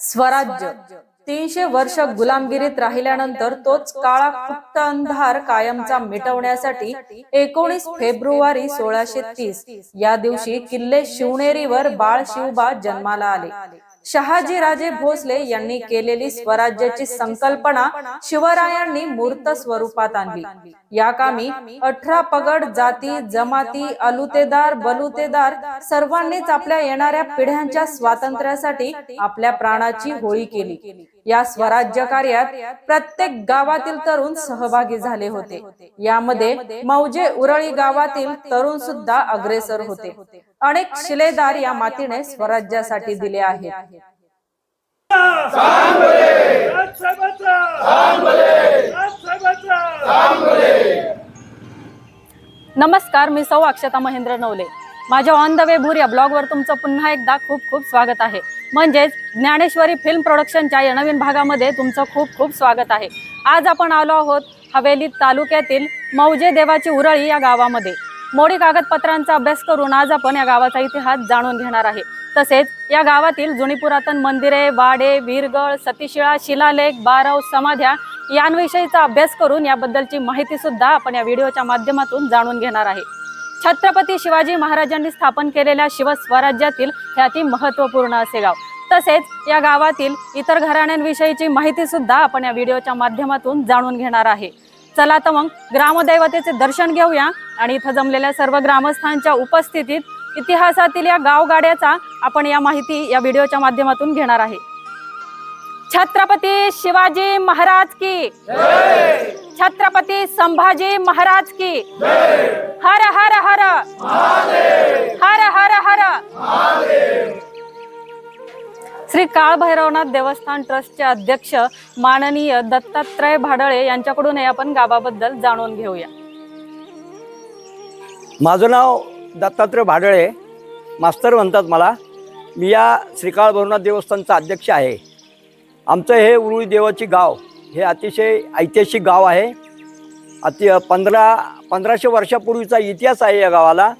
स्वराज्य. तीनशे वर्ष गुलामगिरीत राहिल्यानंतर तोच काळा फक्त अंधार कायमचा मिटवण्यासाठी एकोणीस फेब्रुवारी सोळाशे तीस या दिवशी किल्ले शिवनेरीवर बाळ शिवबा जन्माला आले. शहाजी राजे भोसले यांनी केलेली स्वराज्याची संकल्पना शिवरायांनी मूर्त स्वरूपात आणली. या कामी अठरा पगड जाती जमाती अलुतेदार बलुतेदार सर्वांनीच आपल्या येणाऱ्या पिढ्यांच्या स्वातंत्र्यासाठी आपल्या प्राणाची होळी केली. या स्वराज्य कार्यात प्रत्येक गावातील तरुण सहभागी झाले होते. यामध्ये मौजे उरळी गावातील तरुण सुद्धा अग्रेसर होते. अनेक शिलेदार या मातीने स्वराज्यासाठी दिले आहेत. नमस्कार मी सौ अक्षता महेंद्र नवले. माझ्या ऑन द वे भूर या ब्लॉगवर तुमचं पुन्हा एकदा खूप खूप स्वागत आहे. म्हणजेच ज्ञानेश्वरी फिल्म प्रोडक्शनच्या या नवीन भागामध्ये तुमचं खूप खूप स्वागत आहे. आज आपण आलो आहोत हवेली तालुक्यातील मौजे देवाची उरळी या गावामध्ये. मोडी कागदपत्रांचा अभ्यास करून आज आपण या गावाचा इतिहास जाणून घेणार आहे. तसेच या गावातील जुनी पुरातन मंदिरे वाडे वीरगळ सतीशिळा शिलालेख बारव समाध्या यांविषयीचा अभ्यास करून याबद्दलची माहिती सुद्धा आपण या व्हिडिओच्या माध्यमातून जाणून घेणार आहे. छत्रपती शिवाजी महाराजांनी स्थापन केलेल्या शिवस्वराज्यातील हे अति महत्त्वपूर्ण असे गाव. तसेच या गावातील इतर घराण्यांविषयीची माहिती सुद्धा आपण या व्हिडिओच्या माध्यमातून जाणून घेणार आहे. चला तर मग ग्रामदैवतेचे दर्शन घेऊया. आणि इथं जमलेल्या सर्व ग्रामस्थांच्या उपस्थितीत इतिहासातील या गावगाड्याचा आपण या माहिती या व्हिडिओच्या माध्यमातून घेणार आहे. छत्रपती शिवाजी महाराज की छत्रपती संभाजी महाराज की हर हर हर. हर हर हर. श्री काळभैरवनाथ देवस्थान ट्रस्टचे अध्यक्ष माननीय दत्तात्रय भाडळे यांच्याकडून हे आपण गावाबद्दल जाणून घेऊया. माझं नाव दत्तात्रय भाडळे मास्तर म्हणतात मला. मी या श्रीकाळ भैरवनाथ देवस्थानचा अध्यक्ष आहे. आमचं हे उरुळी देवाची गाव हे अतिशय ऐतिहासिक गाव आहे. अति पंधरा पंधराशे वर्षापूर्वीचा इतिहास आहे या गावाला.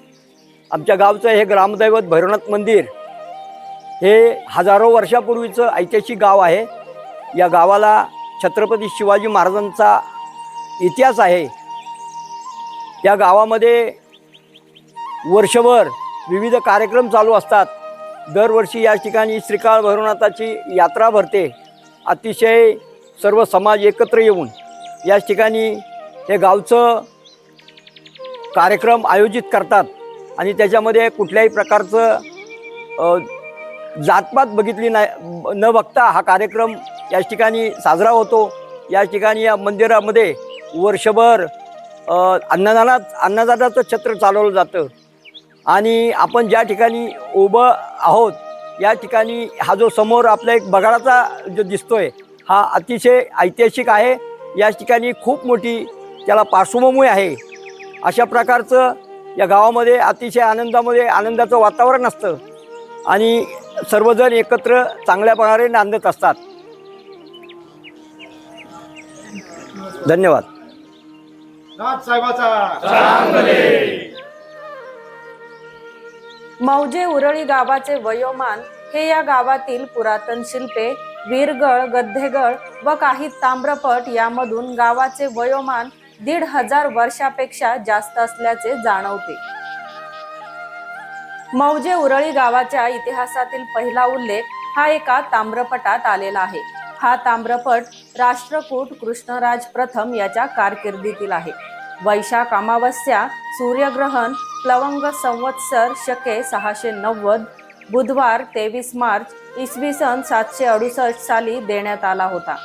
आमच्या गावचं हे ग्रामदैवत भैरवनाथ मंदिर हे हजारो वर्षापूर्वीचं ऐतिहासिक गाव आहे. या गावाला छत्रपती शिवाजी महाराजांचा इतिहास आहे. या गावामध्ये वर्षभर विविध कार्यक्रम चालू असतात. दरवर्षी या ठिकाणी श्रीकाळ भैरवनाथाची यात्रा भरते. अतिशय सर्व समाज एकत्र येऊन या ठिकाणी हे गावचं कार्यक्रम आयोजित करतात. आणि त्याच्यामध्ये कुठल्याही प्रकारचं जातपात बघितली नाही न बघता हा कार्यक्रम या ठिकाणी साजरा होतो. या ठिकाणी या मंदिरामध्ये वर्षभर अन्नदानात अन्नदानाचं छत्र चालवलं जातं. आणि आपण ज्या ठिकाणी उभं आहोत या ठिकाणी हा जो समोर आपला एक बगाडाचा जो दिसतोय हा अतिशय ऐतिहासिक आहे. या ठिकाणी खूप मोठी त्याला पार्श्वभूमी आहे. अशा प्रकारचं या गावामध्ये अतिशय आनंदामध्ये आनंदाचं वातावरण असतं. आणि सर्वजण एकत्र चांगल्या प्रकारे नांदत असतात. धन्यवाद. मौजे उरळी गावाचे वयोमान हे या गावातील पुरातन शिल्पे वीरगळ गद्धेगळ व काही ताम्रपट यामधून गावाचे वयोमान दीड हजार वर्षापेक्षा जास्त असल्याचे जाणवते. मौजे उरळी गावाच्या इतिहासातील पहिला उल्लेख हा एका ताम्रपटात आलेला आहे. हा ताम्रपट राष्ट्रकूट कृष्णराज प्रथम याच्या कारकिर्दीतील आहे. वैशाख अमावस्या सूर्यग्रहण प्लवंग संवत्सर शके सहाशे नव्वद बुधवार तेवीस मार्च इसवी सन सातशे अडुसष्ट साली देण्यात आला होता.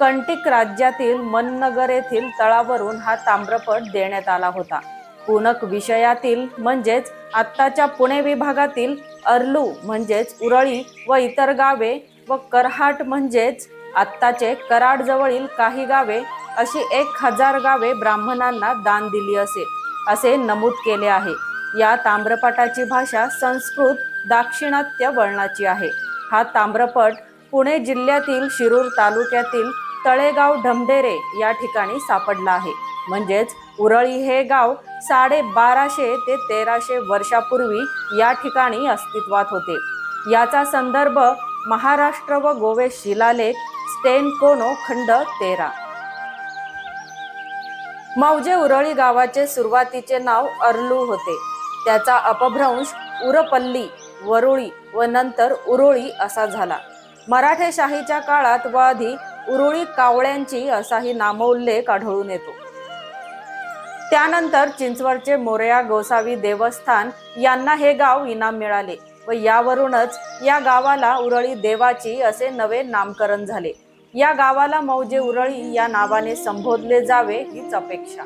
कंटिक राज्यातील मननगर येथील तळावरून हा ताम्रपट देण्यात आला होता. पुनक विषयातील म्हणजेच आत्ताच्या पुणे विभागातील अर्लू म्हणजेच उरळी व इतर गावे व करहाट म्हणजेच आत्ताचे कराडजवळील काही गावे अशी एक हजार गावे ब्राह्मणांना दान दिली असेल असे नमूद केले आहे. या ताम्रपटाची भाषा संस्कृत दाक्षिणात्य वळणाची आहे. हा ताम्रपट पुणे जिल्ह्यातील शिरूर तालुक्यातील तळेगाव ढमढेरे या ठिकाणी सापडला आहे. म्हणजेच उरळी हे गाव साडे बाराशे ते तेराशे वर्षापूर्वी या ठिकाणी अस्तित्वात होते. याचा संदर्भ महाराष्ट्र व गोवे शिलालेख स्टेन कोनो खंड तेरा. मौजे उरळी गावाचे सुरुवातीचे नाव अर्लू होते. त्याचा अपभ्रंश उरपल्ली वरुळी व नंतर उरुळी असा झाला. मराठेशाहीच्या काळात व आधी उरुळी कावळ्यांची असाही नामोल्लेख आढळून येतो. त्यानंतर चिंचवडचे मोरया गोसावी देवस्थान यांना हे गाव इनाम मिळाले व यावरूनच या गावाला उरळी देवाची असे नवे नामकरण झाले. या गावाला मौजे उरळी या नावाने संबोधले जावे हीच अपेक्षा.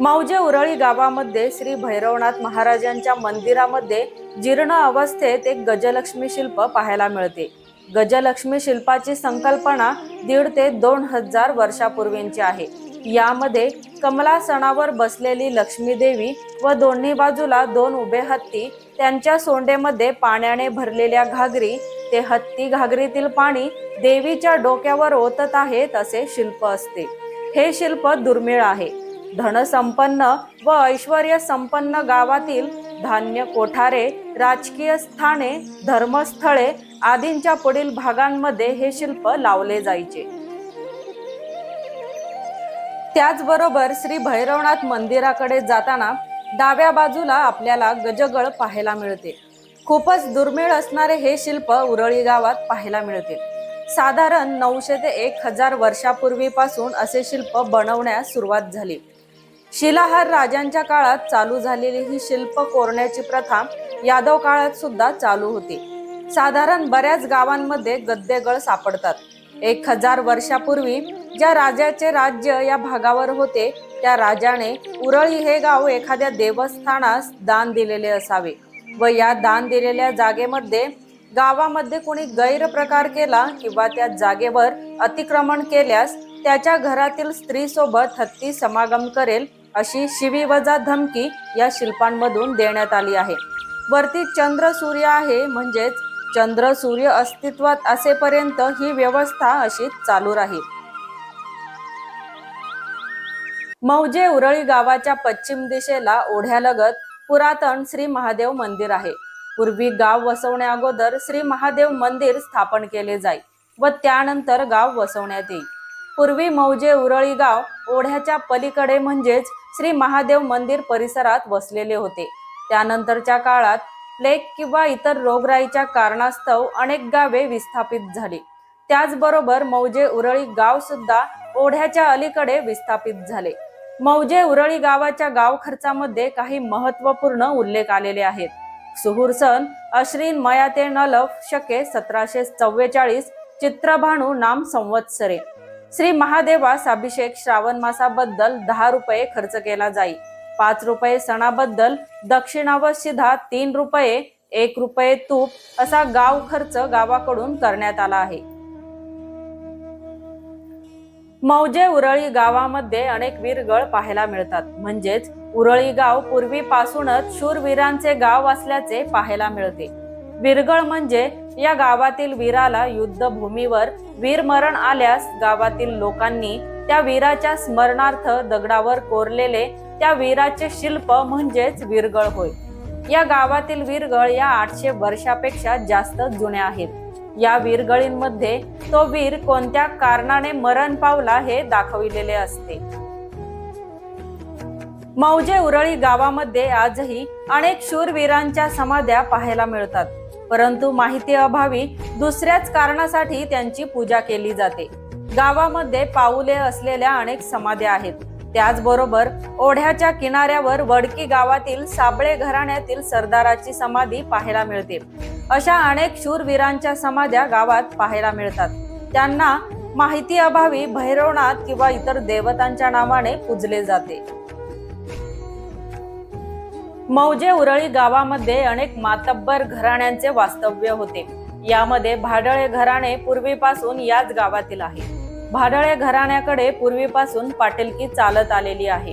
मौजे उरळी गावामध्ये श्री भैरवनाथ महाराजांच्या मंदिरामध्ये जीर्ण अवस्थेत एक गजलक्ष्मी शिल्प पाहायला मिळते. गजलक्ष्मी शिल्पाची संकल्पना दीड ते दोन हजार वर्षापूर्वींची आहे. यामध्ये कमलासनावर बसलेली लक्ष्मी देवी व दोन्ही बाजूला दोन उभे हत्ती त्यांच्या सोंडेमध्ये पाण्याने भरलेल्या घागरी ते हत्ती घागरीतील पाणी देवीच्या डोक्यावर ओतत आहेत असे शिल्प असते. हे शिल्प दुर्मिळ आहे. धनसंपन्न व ऐश्वर संपन्न गावातील धान्य कोठारे राजकीय स्थाने धर्मस्थळे आदींच्या पुढील भागांमध्ये हे शिल्प लावले जायचे. त्याचबरोबर श्री भैरवनाथ मंदिराकडे जाताना डाव्या बाजूला आपल्याला गजगळ पाहायला मिळते. खूपच दुर्मिळ असणारे हे शिल्प उरळी गावात पाहायला मिळते. साधारण नऊशे ते एक हजार वर्षापूर्वीपासून असे शिल्प बनवण्यास सुरुवात झाली. शिलाहार राजांच्या काळात चालू झालेली ही शिल्प कोरण्याची प्रथा यादव काळात सुद्धा चालू होती. साधारण बऱ्याच गावांमध्ये गद्देगळ सापडतात. एक हजार वर्षापूर्वी ज्या राजाचे राज्य या भागावर होते त्या राजाने उरळी हे गाव एखाद्या देवस्थानास दान दिलेले असावे व या दान दिलेल्या जागेमध्ये गावामध्ये कोणी गैरप्रकार केला किंवा त्या जागेवर अतिक्रमण केल्यास त्याच्या घरातील स्त्रीसोबत हत्ती समागम करेल अशी शिवीवजा धमकी या शिल्पांमधून देण्यात आली आहे. वरती चंद्र सूर्य आहे म्हणजेच चंद्र सूर्य अस्तित्वात असेपर्यंत ही व्यवस्था अशी चालू राहील. मौजे उरळी गावाच्या पश्चिम दिशेला ओढ्यालगत पुरातन श्री महादेव मंदिर आहे. पूर्वी गाव वसवण्या अगोदर श्री महादेव मंदिर स्थापन केले जाई व त्यानंतर गाव वसवण्यात येईल पूर्वी मौजे उरळी गाव ओढ्याच्या पलीकडे म्हणजेच श्री महादेव मंदिर परिसरात वसलेले होते. त्यानंतरच्या काळात प्लेग किंवा इतर रोगराईच्या कारणास्तव अनेक गावे विस्थापित झाली. त्याचबरोबर मौजे उरळी गाव सुद्धा ओढ्याच्या अलीकडे विस्थापित झाले. मौजे उरळी गावाच्या गाव खर्चामध्ये काही महत्त्वपूर्ण उल्लेख आलेले आहेत. सुहूर सन अश्रीन मयाते नलफ शके सतराशे चव्वेचाळीस चित्रभानू नाम संवत्सरे. श्री महादेवास अभिषेक श्रावण मासाबद्दल दहा रुपये खर्च केला जाई. पाच रुपये सणाबद्दल दक्षिणा व शिधा तीन रुपये एक रुपये तूप असा गाव खर्च गावाकडून करण्यात आला आहे. मौजे उरळी गावामध्ये अनेक वीरगळ पाहायला मिळतात. म्हणजेच उरळी गाव पूर्वीपासूनच शूरवीरांचे गाव असल्याचे पाहायला मिळते. वीरगळ म्हणजे या गावातील वीराला युद्धभूमीवर वीरमरण आल्यास गावातील लोकांनी त्या वीराच्या स्मरणार्थ दगडावर कोरलेले त्या वीराचे शिल्प म्हणजेच वीरगळ होय. या गावातील वीरगळ या आठशे वर्षापेक्षा जास्त जुन्या आहेत. या वीरगळींमध्ये तो वीर कोणत्या कारणाने मरण पावला हे दाखविलेले असते. मौजे उरळी गावामध्ये आजही अनेक शूरवीरांच्या समाध्या पाहायला मिळतात. परंतु माहिती अभावी दुसऱ्याच कारणासाठी त्यांची पूजा केली जाते. गावामध्ये पाऊले असलेल्या अनेक समाध्या आहेत. त्याचबरोबर ओढ्याच्या किनाऱ्यावर वडकी गावातील साबळे घराण्यातील सरदाराची समाधी पाहायला मिळते. अशा अनेक शूरवीरांच्या समाध्या गावात पाहायला मिळतात. त्यांना माहिती अभावी भैरवनाथ किंवा इतर देवतांच्या नावाने पूजले जाते. मौजे उरळी गावामध्ये अनेक मातब्बर घराण्यांचे वास्तव्य होते. यामध्ये भाडळे घराणे पूर्वीपासून याच गावातील आहे भाडळे घराण्याकडे पूर्वीपासून पाटीलकी चालत आलेली आहे.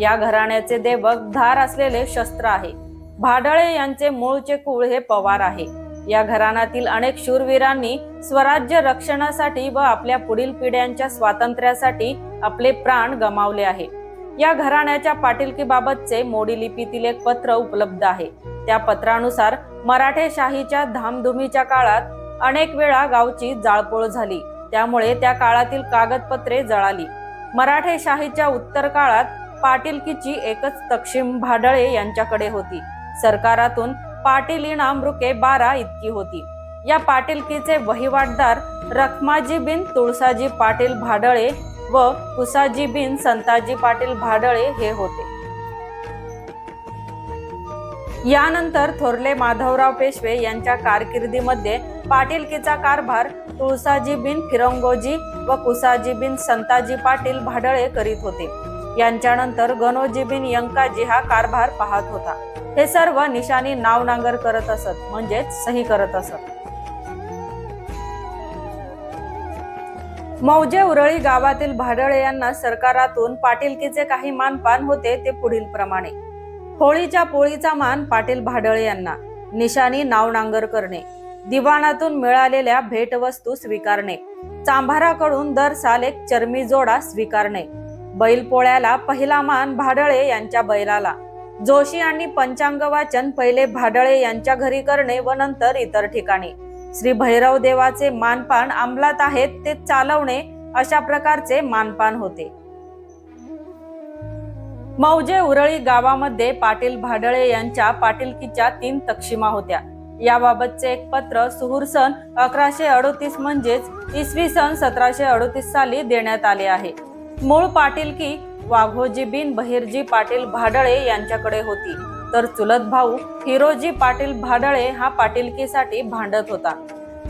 या घराण्याचे देवक धार असलेले शस्त्र आहे. भाडळे यांचे मूळचे कुळ हे पवार आहे. या घराण्यातील अनेक शूरवीरांनी स्वराज्य रक्षणासाठी व आपल्या पुढील पिढ्यांच्या स्वातंत्र्यासाठी आपले प्राण गमावले आहे. या घराण्याच्या पाटीलकीबाबतचे मोडी लिपीतील एक पत्र उपलब्ध आहे. त्या पत्रानुसार मराठे शाहीच्या धामधुमीच्या काळात अनेक वेळा गावची जाळपोळ झाली. त्यामुळे त्या काळातील कागदपत्रे जळाली. मराठेशाहीच्या उत्तर काळात पाटीलकीची एकच तक्षिम भाडळे यांच्याकडे होती. सरकारातून पाटील नामृके बारा इतकी होती. या पाटीलकीचे वहिवाटदार रखमाजी बिन तुळसाजी पाटील भाडळे व कुसाजी बिन संताजी पाटील भाडळे हे होते. यानंतर थोरले माधवराव पेशवे यांच्या कारकिर्दीमध्ये पाटीलकीचा कारभार तुळसाजी बिन फिरंगोजी व कुसाजी बिन संताजी पाटील भाडळे करीत होते. यांच्यानंतर गणोजी बिन यंकाजी हा कारभार पाहत होता. हे सर्व निशानी नाव नांगर करत असत म्हणजेच सही करत असत. मौजे उरळी गावातील भाडळे यांना सरकारातून पाटीलकीचे काही मानपान होते ते पुढील प्रमाणे. होळीच्या पोळीचा मान पाटील भाडळे यांना. निशानी नाव नांगर करणे. दिवाणातून मिळालेल्या भेटवस्तू स्वीकारणे. चांभाराकडून दर साल एक चर्मी जोडा स्वीकारणे. बैलपोळ्याला पहिला मान भाडळे यांच्या बैलाला. जोशी आणि पंचांग वाचन पहिले भाडळे यांच्या घरी करणे व नंतर इतर ठिकाणी. श्री भैरव देवाचे मानपान अंमलात आहेत ते चालवणे अशा प्रकारचे मानपान होते. मौजे उरळी गावामध्ये पाटील भाडळे यांच्या पाटीलकीच्या तीन तक्षिमा होत्या. याबाबतचे एक पत्र सुहूर सन अकराशे अडोतीस म्हणजेच इसवी सन सतराशे अडोतीस साली देण्यात आले आहे. मूळ पाटीलकी वाघोजी बिन बहिरजी पाटील भाडळे यांच्याकडे होती. तर चुलत भाऊ हिरोजी पाटील भाडळे हा पाटीलकीसाठी भांडत होता.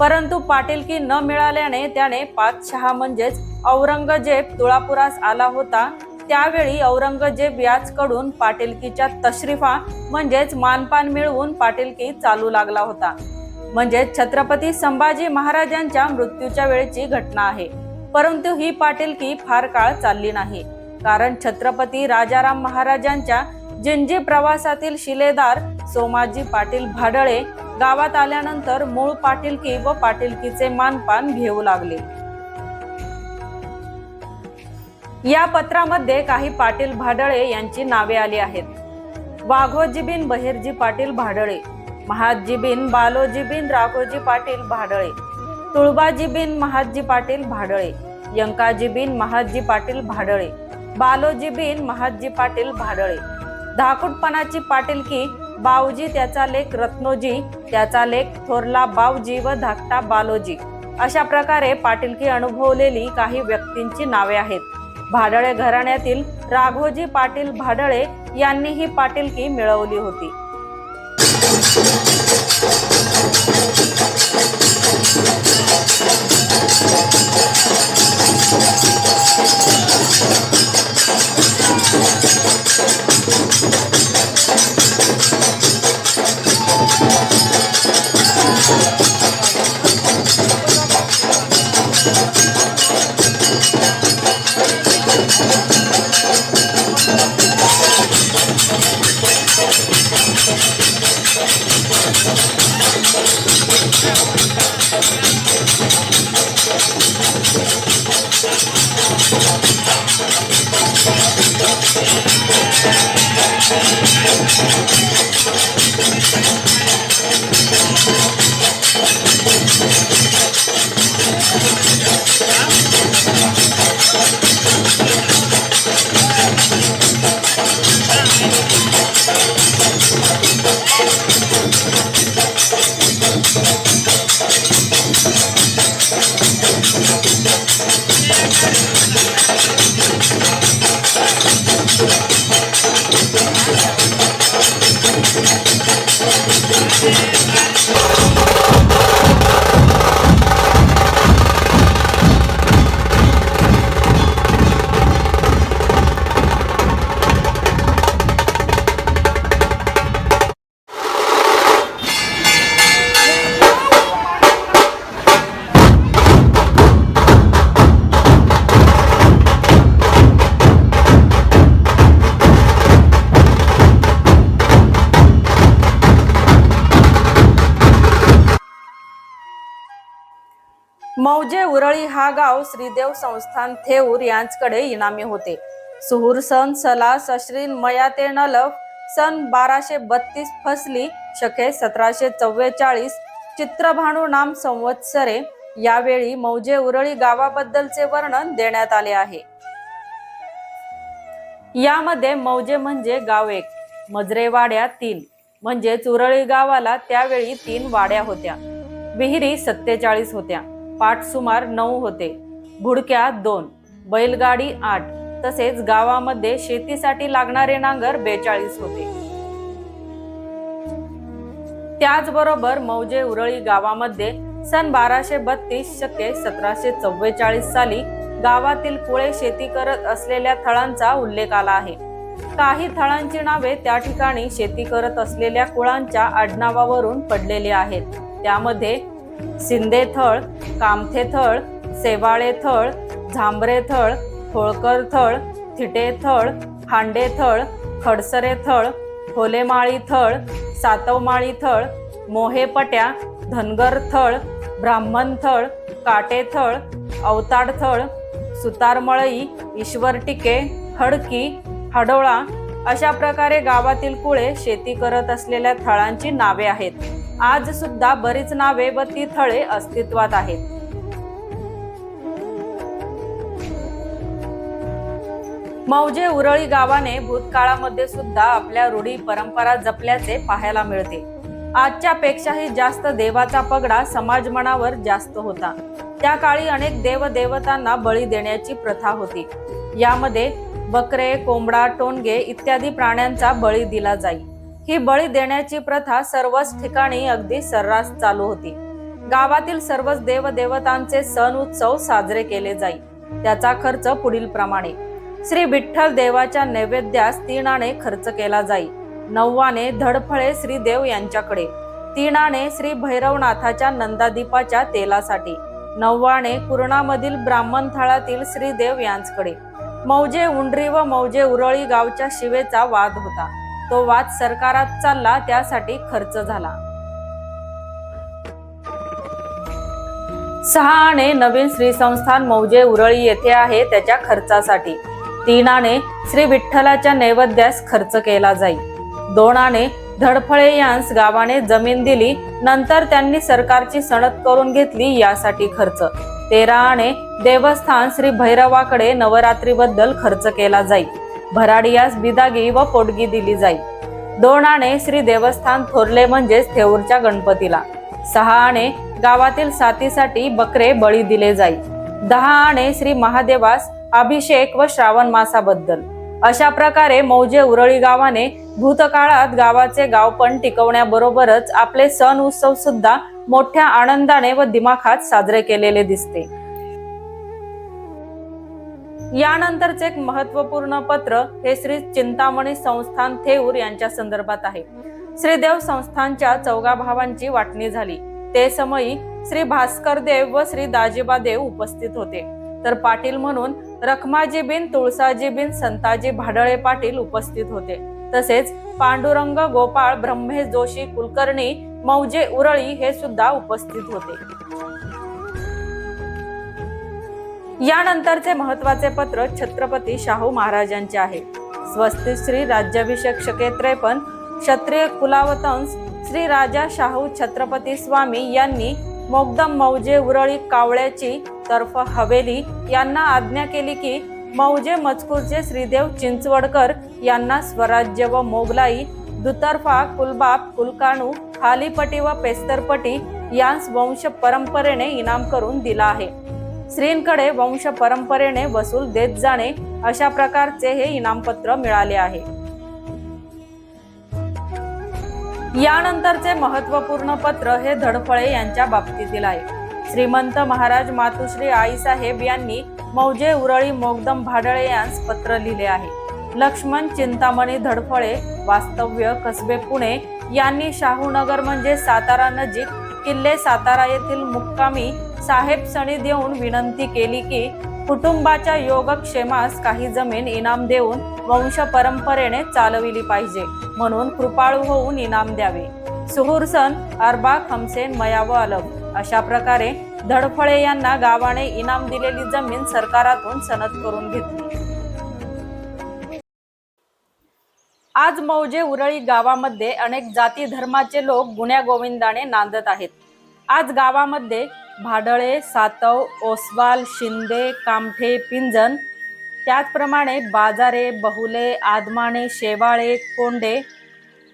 परंतु पाटीलकी न मिळाल्याने त्याने पाचशहा म्हणजेच औरंगजेब तुळापुरास आला होता त्यावेळी औरंगजेब याचकडून पाटीलकीच्या तशरीफा म्हणजेच मानपान मिळवून पाटीलकी चालू लागला होता. म्हणजे छत्रपती संभाजी महाराजांच्या मृत्यूच्या वेळेची घटना आहे. परंतु ही पाटीलकी फार काळ चालली नाही. कारण छत्रपती राजाराम महाराजांच्या जिंजी प्रवासातील शिलेदार सोमाजी पाटील भाडळे गावात आल्यानंतर मूळ पाटीलकी व पाटीलकीचे मानपान घेऊ लागले. या पत्रामध्ये काही पाटील भाडळे यांची नावे आली आहेत. वाघोजीबीन बहिरजी पाटील भाडळे महाजीबीन बालोजीबीन राघोजी पाटील भाडळे तुळबाजीबीन महाजी पाटील भाडळे यंकाजीबीन महाजी पाटील भाडळे बालोजीबीन महाजी पाटील भाडळे. धाकुटपणाची पाटीलकी बावजी त्याचा लेख रत्नोजी त्याचा लेख थोरला बावजी व धाकटा बालोजी. अशा प्रकारे पाटीलकी अनुभवलेली काही व्यक्तींची नावे आहेत. भाडळे घराण्यातील राघोजी पाटील भाडळे यांनी ही पाटीलकी मिळवली होती. मौजे उरळी हा गाव श्रीदेव संस्थान थेऊर यांचकडे इनामी होते. सुहूर सन सला सश्रीन मया ते नलफ सन बाराशे बत्तीस फसली शके सतराशे चव्वेचाळीस. चित्रभानू नाम संवत्सरे. यावेळी मौजे उरळी गावाबद्दलचे वर्णन देण्यात आले आहे. यामध्ये मौजे म्हणजे गाव एक मजरेवाड्या तीन. म्हणजे उरळी गावाला त्यावेळी तीन वाड्या होत्या. विहिरी सत्तेचाळीस होत्या. पाठ सुमार नऊ होते. भुडक्या दोन बैलगाडी आठ तसेच गावामध्ये शेतीसाठी लागणारे नांगर बेचाळीस होते. त्याचबरोबर मौजे उरळी गावामध्ये सन बाराशे बत्तीस शके सतराशे चव्वेचाळीस साली गावातील कुळे शेती करत असलेल्या थळांचा उल्लेख आला आहे. काही थळांची नावे त्या ठिकाणी शेती करत असलेल्या कुळांच्या आडनावावरून पडलेली आहेत. त्यामध्ये शिंदे थळ सेवाळेथळ झांबरेथळ सेवाळे थळ हांडेथळ थळ होळकर थळ खडसरे थळ थळ सातवमाळी थळ मोहेपट्या धनगर थळ काटेथळ अवताडथळ थळ सुतारमळई ईश्वर टिके हडकी हडोळा अशा प्रकारे गावातील कुळे शेती करत असलेल्या थळांची नावे आहेत. आज सुद्धा बरीच नावे व ती थळे अस्तित्वात आहेत. मौजे उरळी गावाने भूतकाळामध्ये सुद्धा आपल्या रूढी परंपरा जपल्याचे पाहायला मिळते. आजच्या पेक्षाही जास्त देवाचा पगडा समाज मनावर जास्त होता. त्या काळी अनेक देवदेवतांना बळी देण्याची प्रथा होती. यामध्ये बकरे कोंबडा टोनगे इत्यादी प्राण्यांचा बळी दिला जाई. ही बळी देण्याची प्रथा सर्वच ठिकाणी अगदी सर्रास चालू होती. गावातील सर्वच देवदेवतांचे सण उत्सव साजरे केले जाई. त्याचा खर्च पुढील प्रमाणे. श्री विठ्ठल देवाच्या नैवेद्यास तीनाने खर्च केला जाई. नव्वाने धडफळे श्रीदेव यांच्याकडे. तीनाने श्री भैरवनाथाच्या नंदादीपाच्या तेलासाठी. नव्वाने पूर्णामधील ब्राह्मण थळातील श्रीदेव यांचकडे. मौजे उंडरी व मौजे उरळी गावच्या शिवेचा वाद होता. तो वाद सरकारात चालला त्यासाठी खर्च झाला. सहा आणे नवीन श्री संस्थान मौजे उरळी येथे आहे त्याच्या खर्चासाठी. तीन आणे श्री विठ्ठलाच्या नैवेद्यास खर्च केला जाई. दोन आणे धडफळे यांस गावाने जमीन दिली नंतर त्यांनी सरकारची सणत करून घेतली यासाठी खर्च. तेरा आणे देवस्थान श्री भैरवाकडे नवरात्रीबद्दल खर्च केला जाईल भराडियास बिदागी व पोटगी दिली जाई. दोन आणे श्री देवस्थान थोरले म्हणजेच थेऊरच्या गणपतीला. सहा आणे गावातील साथीसाठी बकरे बळी दिले जाई. दहा आणे श्री महादेवास अभिषेक व श्रावण मासाबद्दल. अशा प्रकारे मौजे उरळी गावाने भूतकाळात गावाचे गावपण टिकवण्याबरोबरच आपले सण उत्सव सुद्धा मोठ्या आनंदाने व दिमाखात साजरे केलेले दिसते. यानंतरचे एक महत्त्वपूर्ण पत्र हे श्री चिंतामणी संस्थान थेऊर यांच्या संदर्भात आहे. श्रीदेव संस्थानच्या चौघा भावांची वाटणी झाली. ते समयी श्री भास्कर देव व श्री दाजीबा देव उपस्थित होते. तर पाटील म्हणून रखमाजी बिन तुळसाजी बिन संताजी भाडळे पाटील उपस्थित होते. तसेच पांडुरंग गोपाळ ब्रह्मेश जोशी कुलकर्णी मौजे उरळी हे सुद्धा उपस्थित होते. यानंतरचे महत्त्वाचे पत्र छत्रपती शाहू महाराजांचे आहे. स्वस्ती श्री राज्याभिषेक शके त्रेपन्न क्षत्रिय कुलावतंस श्री राजा शाहू छत्रपती स्वामी यांनी मोगदम मौजे उरळी कावळ्याची तर्फ हवेली यांना आज्ञा केली की मौजे मजकूरचे श्रीदेव चिंचवडकर यांना स्वराज्य व मोगलाई दुतर्फा कुलबाप कुलकाणू खालीपटी व पेस्तरपटी यांस वंश परंपरेने इनाम करून दिला आहे. श्रींकडे वंश परंपरेने वसूल देत जाणे अशा प्रकारचे हे इनामपत्र मिळाले आहे. यानंतरचे महत्त्वपूर्ण पत्र हे धडफळे यांच्या बाबतीतील आहे. श्रीमंत महाराज मातुश्री आईसाहेब यांनी मौजे उरळी मोगदम भाडळे यांस पत्र लिहिले आहे. लक्ष्मण चिंतामणी धडफळे वास्तव्य कसबे पुणे यांनी शाहूनगर म्हणजे सातारा नजीक किल्ले सातारा येथील मुक्कामी साहेब सणी देऊन विनंती केली की कुटुंबाच्या योगक्षेमास काही जमीन इनाम देऊन वंश परंपरेने चालविली पाहिजे. म्हणून कृपाळू होऊन इनाम द्यावे. सुहूरसन अरबा खमसेन मयाव अलम अशा प्रकारे धडफळे यांना गावाने इनाम दिलेली जमीन सरकारातून सनद करून घेतली. आज मौजे उरळी गावामध्ये अनेक जाती धर्माचे लोक गुण्या गोविंदाने नांदत आहेत. आज गावामध्ये भाडळे सातव ओसवाल शिंदे कामठे पिंजन त्याचप्रमाणे बाजारे बहुले आदमाणे शेवाळे कोंडे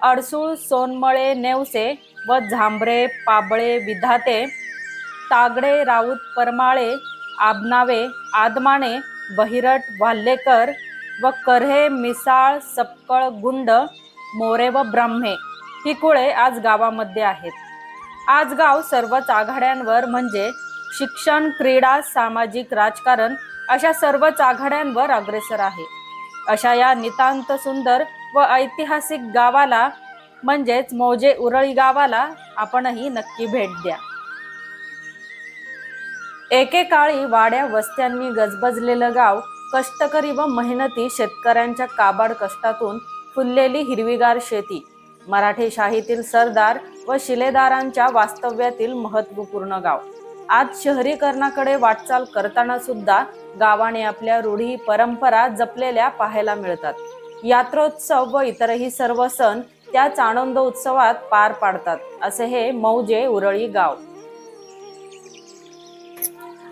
अडसूळ सोनमळे नेवसे व झांबरे पाबळे विधाते तागडे राऊत परमाळे आबनावे आदमाणे बहिरट वाल्हेकर व करहे मिसाळ सपकळ गुंड मोरे व ब्राह्मे ही कुळे आज गावामध्ये आहेत. आज गाव सर्वच आघाड्यांवर म्हणजे शिक्षण क्रीडा सामाजिक राजकारण अशा सर्वच आघाड्यांवर अग्रेसर आहे. अशा या नितांत सुंदर व ऐतिहासिक गावाला म्हणजेच मौजे उरळी गावाला आपणही नक्की भेट द्या. एकेकाळी वाड्या वस्त्यांनी गजबजलेलं गाव कष्टकरी व मेहनती शेतकऱ्यांच्या काबाड कष्टातून फुललेली हिरवीगार शेती. मराठी शाहीतील सरदार व शिलेदारांच्या वास्तव्यातील महत्त्वपूर्ण गाव. आज शहरीकरणाकडे वाटचाल करताना सुद्धा गावाने आपल्या रूढी परंपरा जपलेल्या पाहायला मिळतात. यात्रोत्सव व इतरही सर्व सण त्याच आनंद उत्सवात पार पाडतात असे हे मौजे उरळी गाव.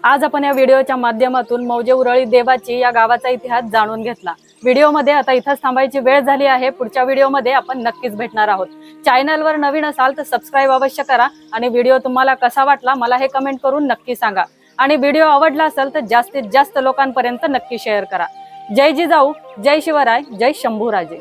आज आपण या व्हिडिओच्या माध्यमातून मौजे उरळी देवाची या गावाचा इतिहास जाणून घेतला. व्हिडिओमध्ये आता इथंच थांबायची वेळ झाली आहे. पुढच्या व्हिडिओमध्ये आपण नक्कीच भेटणार आहोत. चॅनलवर नवीन असाल तर सबस्क्राईब अवश्य करा आणि व्हिडिओ तुम्हाला कसा वाटला मला हे कमेंट करून नक्की सांगा. आणि व्हिडिओ आवडला असेल तर जास्तीत जास्त लोकांपर्यंत नक्की शेअर करा. जय जिजाऊ जय शिवराय जय शंभूराजे.